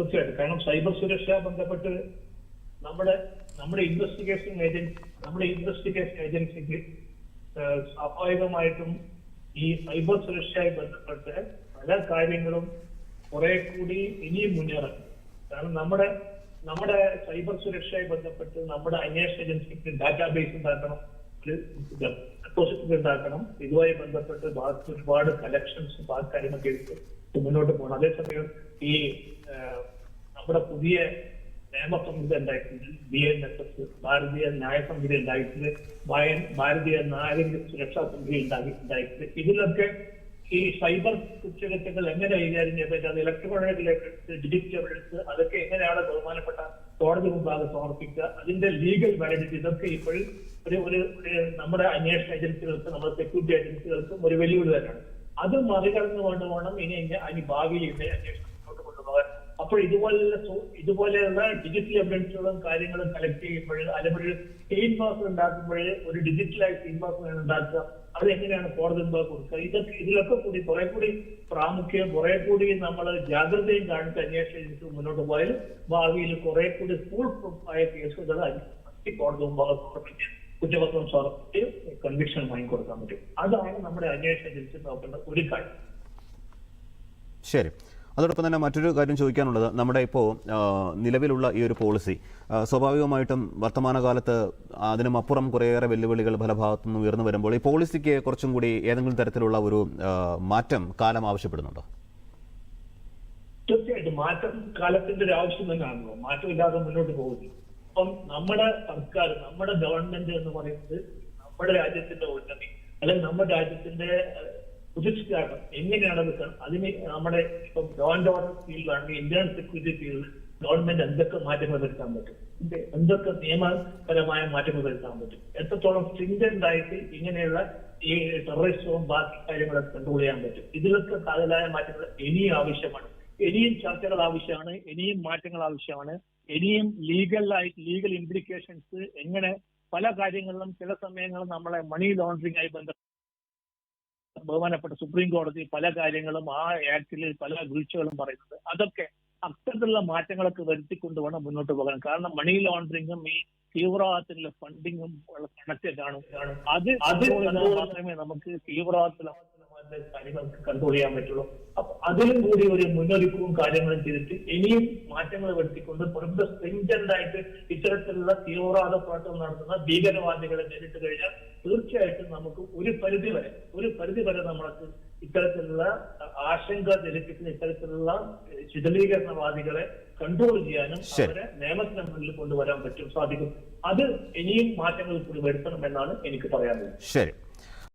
തീർച്ചയായിട്ടും. കാരണം സൈബർ സുരക്ഷ ബന്ധപ്പെട്ട് നമ്മുടെ നമ്മുടെ ഇൻവെസ്റ്റിഗേഷൻ ഏജൻസി നമ്മുടെ ഇൻവെസ്റ്റിഗേഷൻ ഏജൻസിക്ക് സ്വാഭാവികമായിട്ടും ഈ സൈബർ സുരക്ഷയുമായി ബന്ധപ്പെട്ട് പല കാര്യങ്ങളും കുറെ കൂടി ഇനിയും മുന്നേറാൻ കാരണം നമ്മുടെ നമ്മുടെ സൈബർ സുരക്ഷയുമായി ബന്ധപ്പെട്ട് നമ്മുടെ അന്വേഷണ ഏജൻസിക്ക് ഡാറ്റാബേസ് ഉണ്ടാക്കണം ഡെപ്പോസിറ്റ് ഉണ്ടാക്കണം. ഇതുമായി ബന്ധപ്പെട്ട് ഒരുപാട് കലക്ഷൻസ് ബാക്കി കാര്യങ്ങളൊക്കെ മുന്നോട്ട് പോകണം. അതേസമയം ഈ നമ്മുടെ പുതിയ നിയമ സംഹിത ഉണ്ടായിട്ടുണ്ട്. ബി എൻ എസ് എസ് ഭാരതീയ ന്യായ സംഹിത ഉണ്ടായിട്ടുണ്ട് ഭാരതീയ നാഗരിക സുരക്ഷാ സംഹിത ഉണ്ടായിട്ടുണ്ട്. ഇതിലൊക്കെ ഈ സൈബർ കുറ്റകൃത്യങ്ങൾ എങ്ങനെ കൈകാര്യം പറ്റും? അത് ഇലക്ട്രോണിക് ഡിജിറ്റൽ അതൊക്കെ എങ്ങനെയാണ് ബഹുമാനപ്പെട്ട കോടതി മുമ്പാകെ സമർപ്പിക്കുക? അതിന്റെ ലീഗൽ വാലിഡിറ്റി ഇതൊക്കെ ഇപ്പോഴും ഒരു ഒരു നമ്മുടെ അന്വേഷണ ഏജൻസികൾക്ക് നമ്മുടെ സെക്യൂരിറ്റി ഏജൻസികൾക്കും ഒരു വെല്ലുവിളി തന്നെയാണ്. അത് മറികടന്നു കൊണ്ട് വേണം ഇനി ഇനി- ഭാവിയിൽ ഇതിന്റെ അന്വേഷണം അപ്പോൾ ഇതുപോലെയുള്ള ഇതുപോലെയുള്ള ഡിജിറ്റൽ എവിഡൻസുകളും കാര്യങ്ങളും കളക്ട് ചെയ്യുമ്പോൾ അല്ലെങ്കിൽ സ്കെയിൻ മാസം ഉണ്ടാക്കുമ്പോൾ ഒരു ഡിജിറ്റലായി സ്കെയിൻ മാസം ഉണ്ടാക്കുക. അത് എങ്ങനെയാണ് കോടതി കൊടുക്കുക? ഇതൊക്കെ ഇതിലൊക്കെ കൂടി കുറെ കൂടി പ്രാമുഖ്യം കുറെ കൂടി നമ്മൾ ജാഗ്രതയും കാണിച്ച് അന്വേഷണ ഏജൻസി മുന്നോട്ട് പോയാൽ ഭാവിയിൽ കുറെ കൂടി സ്കൂൾ ആയ കേസുകൾ കോടതി മുമ്പാകെ കുറ്റപത്രം സമർപ്പിച്ച് കൺവിക്ഷൻ വാങ്ങിക്കൊടുക്കാൻ പറ്റും. അതാണ് നമ്മുടെ അന്വേഷണ ഏജൻസി നോക്കേണ്ട ഒരു കാര്യം. ശരി. അതോടൊപ്പം തന്നെ മറ്റൊരു കാര്യം ചോദിക്കാനുള്ളത് നമ്മുടെ ഇപ്പോൾ നിലവിലുള്ള ഈ ഒരു പോളിസി സ്വാഭാവികമായിട്ടും വർത്തമാനകാലത്ത് അതിനും അപ്പുറം കുറേയേറെ വെല്ലുവിളികൾ പല ഭാഗത്തു നിന്ന് ഉയർന്നു വരുമ്പോൾ ഈ പോളിസിക്ക് കുറച്ചും കൂടി ഏതെങ്കിലും തരത്തിലുള്ള ഒരു മാറ്റം കാലം ആവശ്യപ്പെടുന്നുണ്ടോ? തീർച്ചയായിട്ടും. മാറ്റം കാലത്തിന്റെ ഒരു ആവശ്യം തന്നെയാണല്ലോ. മാറ്റമില്ലാതെ മുന്നോട്ട് പോകുന്നു അപ്പം നമ്മുടെ സർക്കാർ നമ്മുടെ ഗവൺമെന്റ് എന്ന് പറയുന്നത് നമ്മുടെ രാജ്യത്തിന്റെ ഉന്നതി അല്ലെങ്കിൽ നമ്മുടെ രാജ്യത്തിന്റെ പ്രതിഷ്ഠാനം എങ്ങനെയാണ് അത് അതിന് നമ്മുടെ ഇപ്പം ആൻഡ് ഓർഡർ ഫീൽഡിലാണെങ്കിൽ ഇന്ത്യൻ സെക്യൂരിറ്റി ഫീൽഡിൽ ഗവൺമെന്റ് എന്തൊക്കെ മാറ്റങ്ങൾ വരുത്താൻ പറ്റും? എന്ത് എന്തൊക്കെ നിയമപരമായ മാറ്റങ്ങൾ വരുത്താൻ പറ്റും? എത്രത്തോളം സ്ട്രിഞ്ചന്റ് ആയിട്ട് ഇങ്ങനെയുള്ള ഈ ടെററിസവും ബാക്കി കാര്യങ്ങളൊക്കെ കൺട്രോൾ ചെയ്യാൻ പറ്റും? ഇതിലൊക്കെ കാതലായ മാറ്റങ്ങൾ ഇനിയും ആവശ്യമാണ്. ഇനിയും ചർച്ചകൾ ആവശ്യമാണ് ഇനിയും മാറ്റങ്ങൾ ആവശ്യമാണ്. ഇനിയും ലീഗലായിട്ട് ലീഗൽ ഇംപ്ലിക്കേഷൻസ് എങ്ങനെ പല കാര്യങ്ങളിലും ചില സമയങ്ങളിൽ നമ്മളെ മണി ലോണ്ടറിംഗ് ആയി ബന്ധപ്പെട്ട് ബഹുമാനപ്പെട്ട സുപ്രീം കോടതി പല കാര്യങ്ങളും ആ ആക്ടിൽ പല വീഴ്ചകളും പറയുന്നത് അതൊക്കെ അത്തരത്തിലുള്ള മാറ്റങ്ങളൊക്കെ വരുത്തിക്കൊണ്ട് വേണം മുന്നോട്ട് പോകാൻ. കാരണം മണി ലോണ്ടറിങ്ങും ഈ തീവ്രവാദത്തിലുള്ള ഫണ്ടിങ്ങും കണക്റ്റഡ് കാണും അത് അത് മാത്രമേ നമുക്ക് തീവ്രവാദത്തിലെ കാര്യങ്ങൾക്ക് കൺട്രോൾ ചെയ്യാൻ പറ്റുള്ളൂ. അപ്പൊ അതിലും കൂടി ഒരു മുന്നൊരുക്കവും കാര്യങ്ങളും ചെയ്തിട്ട് ഇനിയും മാറ്റങ്ങൾ വരുത്തിക്കൊണ്ട് പുറത്ത് സ്ട്രിഞ്ചന്റ് ആയിട്ട് ഇത്തരത്തിലുള്ള തീവ്രവാദ പ്രവർത്തനം നടത്തുന്ന ഭീകരവാദികളെ നേരിട്ട് കഴിഞ്ഞാൽ തീർച്ചയായിട്ടും നമുക്ക് ഒരു പരിധി വരെ ഒരു പരിധി വരെ നമ്മൾക്ക് ഇത്തരത്തിലുള്ള ആശങ്ക ജനിപ്പിക്കുന്ന ഇത്തരത്തിലുള്ള ശിഥിലീകരണവാദികളെ കൺട്രോൾ ചെയ്യാനും അവരെ നിയമത്തിന് മുന്നിൽ കൊണ്ടുവരാൻ പറ്റും സാധിക്കും. അത് ഇനിയും മാറ്റങ്ങൾ കൂടി വരുത്തണമെന്നാണ് എനിക്ക് പറയാനുള്ളത്. ശരി.